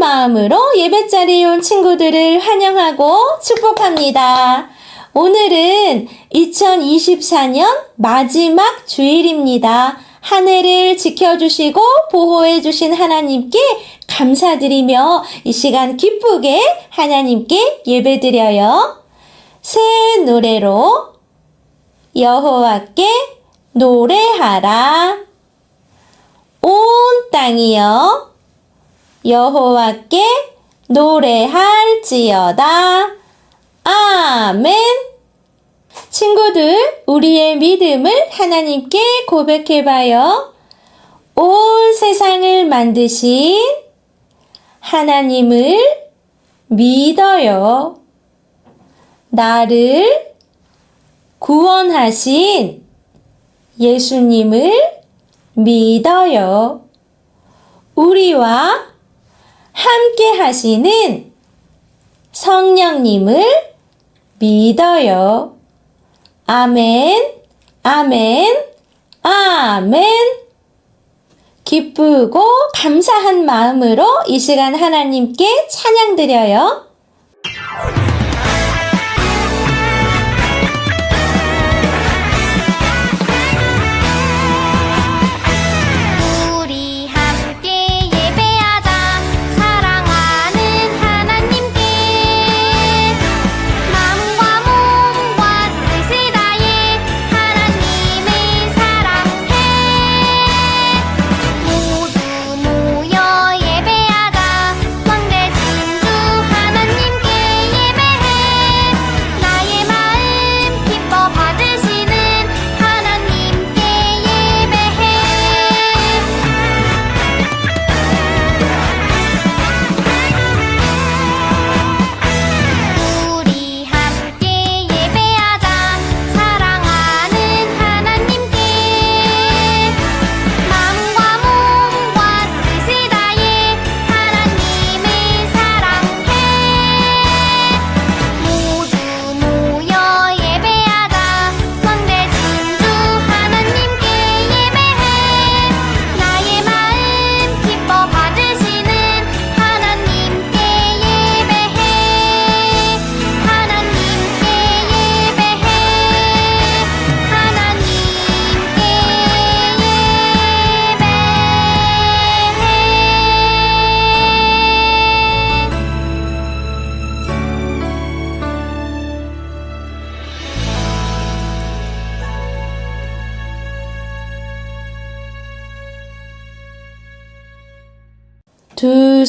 마음으로 예배 자리에 온 친구들을 환영하고 축복합니다. 오늘은 2024년 마지막 주일입니다. 한 해를 지켜주시고 보호해주신 하나님께 감사드리며 이 시간 기쁘게 하나님께 예배드려요. 새 노래로 여호와께 노래하라. 온 땅이여 여호와께 노래할지어다. 아멘. 친구들, 우리의 믿음을 하나님께 고백해봐요. 온 세상을 만드신 하나님을 믿어요. 나를 구원하신 예수님을 믿어요. 우리와 함께 하시는 성령님을 믿어요. 아멘, 아멘, 아멘. 기쁘고 감사한 마음으로 이 시간 하나님께 찬양 드려요.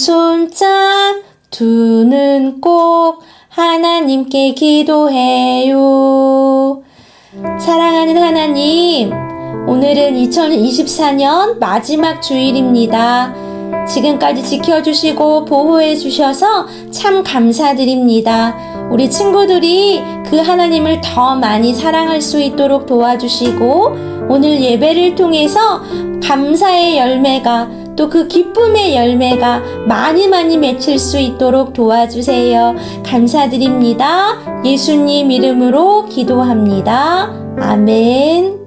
손짝, 두 눈 꼭 하나님께 기도해요. 사랑하는 하나님, 오늘은 2024년 마지막 주일입니다. 지금까지 지켜주시고 보호해 주셔서 참 감사드립니다. 우리 친구들이 그 하나님을 더 많이 사랑할 수 있도록 도와주시고, 오늘 예배를 통해서 감사의 열매가 또 그 기쁨의 열매가 많이 많이 맺힐 수 있도록 도와주세요. 감사드립니다. 예수님 이름으로 기도합니다. 아멘.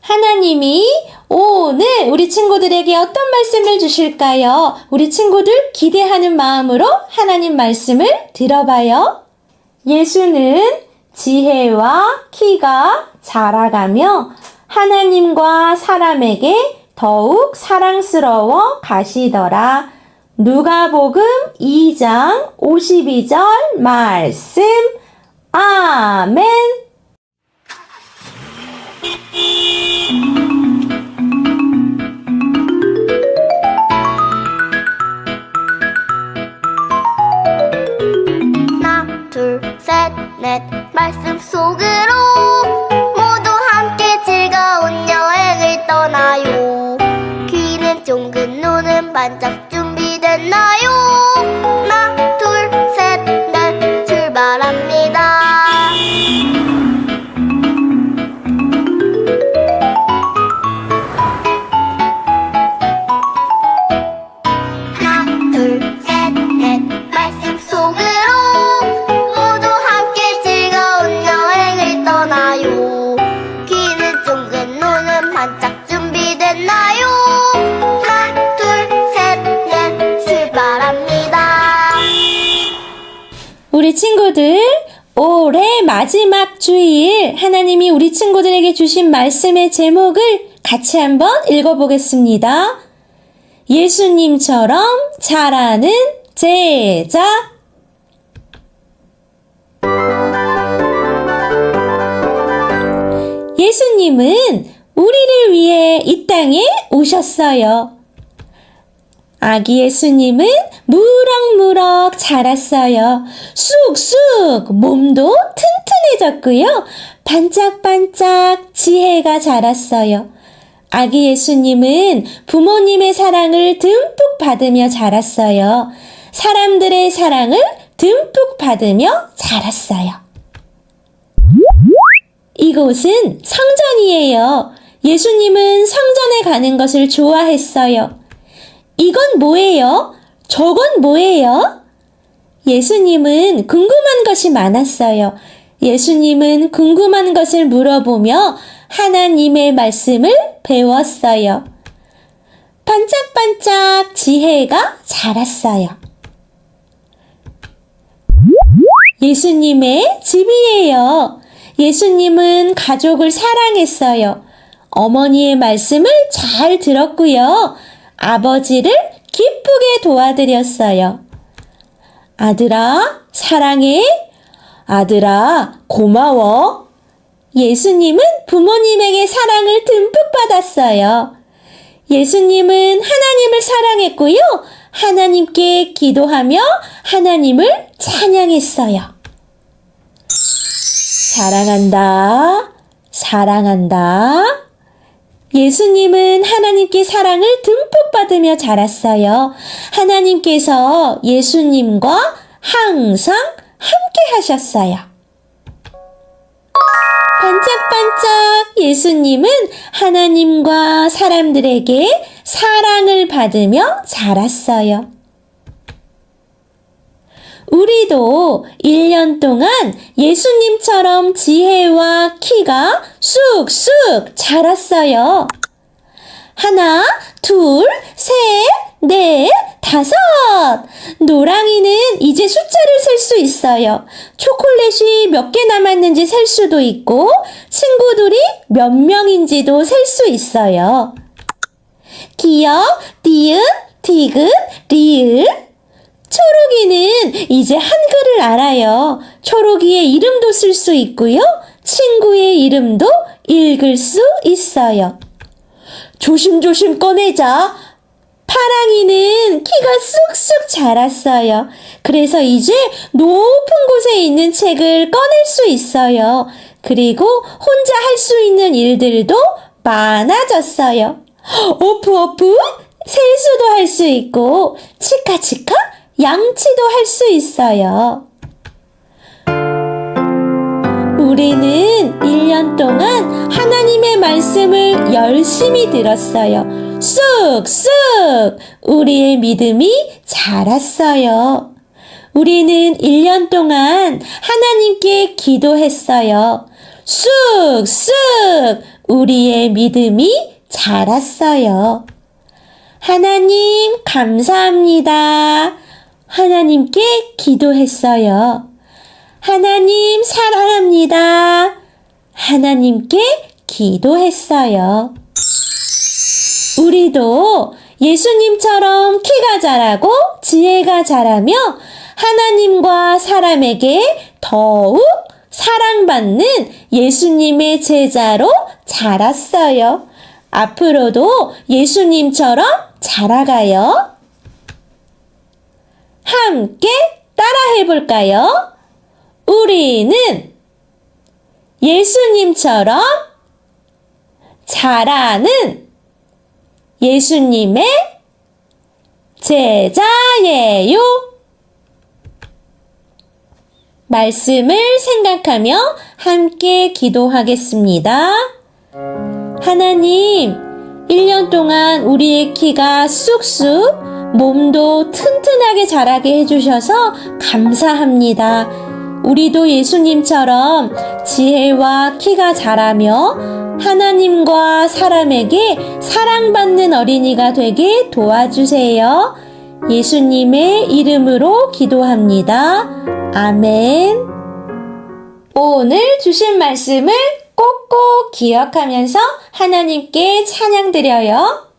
하나님이 오늘 우리 친구들에게 어떤 말씀을 주실까요? 우리 친구들 기대하는 마음으로 하나님 말씀을 들어봐요. 예수는 지혜와 키가 자라가며 하나님과 사람에게 더욱 사랑스러워 가시더라. 누가복음 2장 52절 말씀. 아멘. 하나 둘 셋 넷 말씀 속으로 마지막 주일 하나님이 우리 친구들에게 주신 말씀의 제목을 같이 한번 읽어보겠습니다. 예수님처럼 잘하는 제자. 예수님은 우리를 위해 이 땅에 오셨어요. 아기 예수님은 무럭무럭 자랐어요. 쑥쑥 몸도 튼튼 해졌고요. 반짝반짝 지혜가 자랐어요. 아기 예수님은 부모님의 사랑을 듬뿍 받으며 자랐어요. 사람들의 사랑을 듬뿍 받으며 자랐어요. 이곳은 성전이에요. 예수님은 성전에 가는 것을 좋아했어요. 이건 뭐예요? 저건 뭐예요? 예수님은 궁금한 것이 많았어요. 예수님은 궁금한 것을 물어보며 하나님의 말씀을 배웠어요. 반짝반짝 지혜가 자랐어요. 예수님의 집이에요. 예수님은 가족을 사랑했어요. 어머니의 말씀을 잘 들었고요. 아버지를 기쁘게 도와드렸어요. 아들아, 사랑해. 아들아, 고마워. 예수님은 부모님에게 사랑을 듬뿍 받았어요. 예수님은 하나님을 사랑했고요. 하나님께 기도하며 하나님을 찬양했어요. 사랑한다. 사랑한다. 예수님은 하나님께 사랑을 듬뿍 받으며 자랐어요. 하나님께서 예수님과 항상 함께 하셨어요. 반짝반짝 예수님은 하나님과 사람들에게 사랑을 받으며 자랐어요. 우리도 1년 동안 예수님처럼 지혜와 키가 쑥쑥 자랐어요. 하나, 둘, 셋, 넷, 다섯. 노랑이는 이제 숫자를 셀 수 있어요. 초콜릿이 몇 개 남았는지 셀 수도 있고, 친구들이 몇 명인지도 셀 수 있어요. 기역, 디귿, 디귿, 리을. 초록이는 이제 한글을 알아요. 초록이의 이름도 쓸 수 있고요. 친구의 이름도 읽을 수 있어요. 조심조심 꺼내자. 파랑이는 키가 쑥쑥 자랐어요. 그래서 이제 높은 곳에 있는 책을 꺼낼 수 있어요. 그리고 혼자 할 수 있는 일들도 많아졌어요. 오프 오프 세수도 할 수 있고 치카치카 양치도 할 수 있어요. 우리는 1년 동안 하나님의 말씀을 열심히 들었어요. 쑥쑥 우리의 믿음이 자랐어요. 우리는 1년 동안 하나님께 기도했어요. 쑥쑥 우리의 믿음이 자랐어요. 하나님, 감사합니다. 하나님께 기도했어요. 하나님, 사랑합니다. 하나님께 기도했어요. 우리도 예수님처럼 키가 자라고 지혜가 자라며 하나님과 사람에게 더욱 사랑받는 예수님의 제자로 자랐어요. 앞으로도 예수님처럼 자라가요. 함께 따라해 볼까요? 우리는 예수님처럼 자라는 예수님의 제자예요. 말씀을 생각하며 함께 기도하겠습니다. 하나님, 1년 동안 우리의 키가 쑥쑥 몸도 튼튼하게 자라게 해주셔서 감사합니다. 우리도 예수님처럼 지혜와 키가 자라며 하나님과 사람에게 사랑받는 어린이가 되게 도와주세요. 예수님의 이름으로 기도합니다. 아멘. 오늘 주신 말씀을 꼭꼭 기억하면서 하나님께 찬양드려요.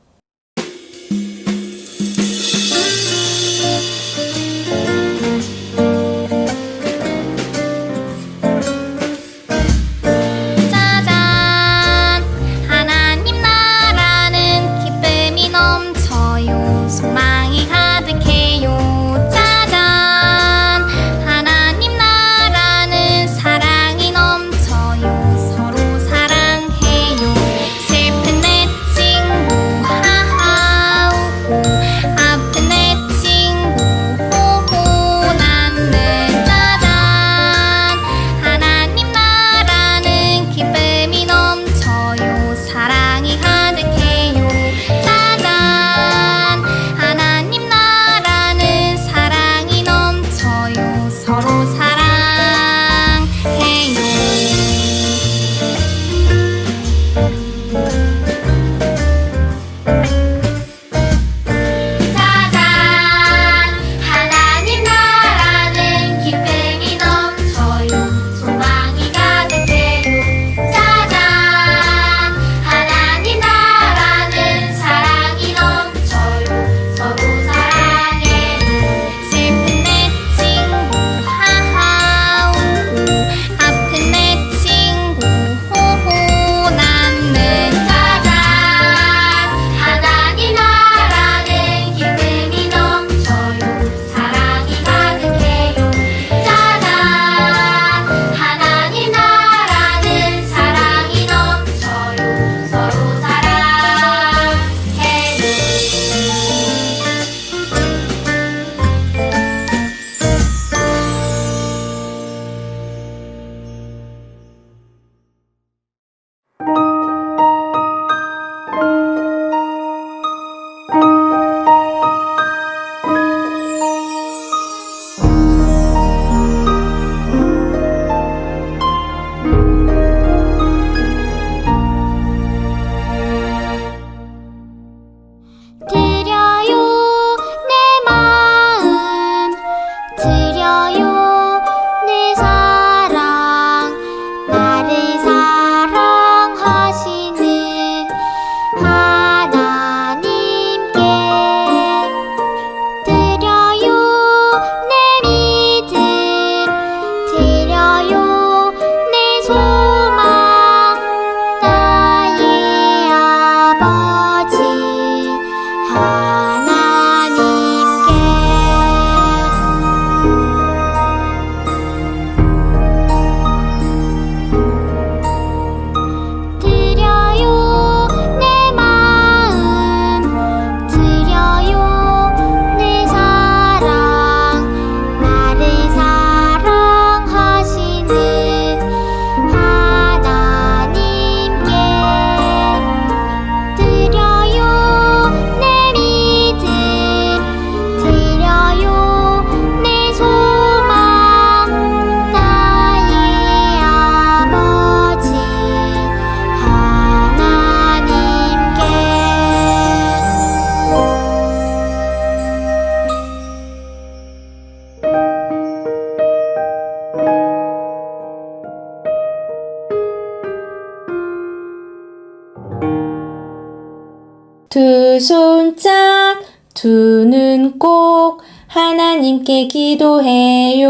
깜짝 두 눈 꼭 하나님께 기도해요.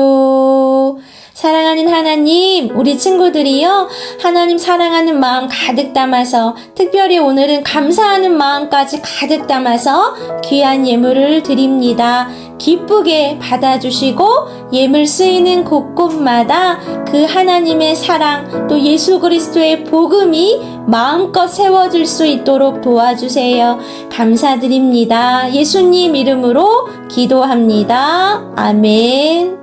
사랑하는 하나님, 우리 친구들이요. 하나님 사랑하는 마음 가득 담아서, 특별히 오늘은 감사하는 마음까지 가득 담아서 귀한 예물을 드립니다. 기쁘게 받아주시고 예물 쓰이는 곳곳마다 그 하나님의 사랑 또 예수 그리스도의 복음이 마음껏 세워질 수 있도록 도와주세요. 감사드립니다. 예수님 이름으로 기도합니다. 아멘.